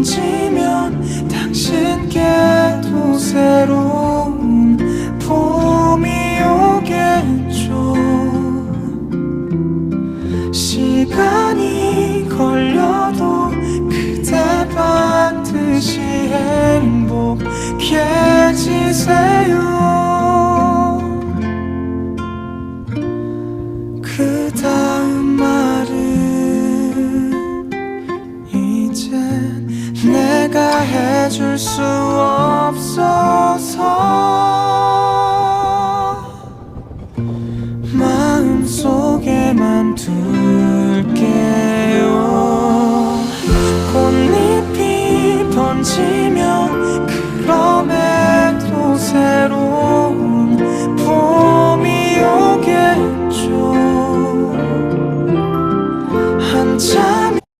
만지면 당신께도 새로운 봄이 오겠죠. 시간이 걸려도 그대 반드시 행복해 내가 해줄 수 없어서 마음속에만 둘게요. 꽃잎이 번지면 그럼에도 새로운 봄이 오겠죠. 한참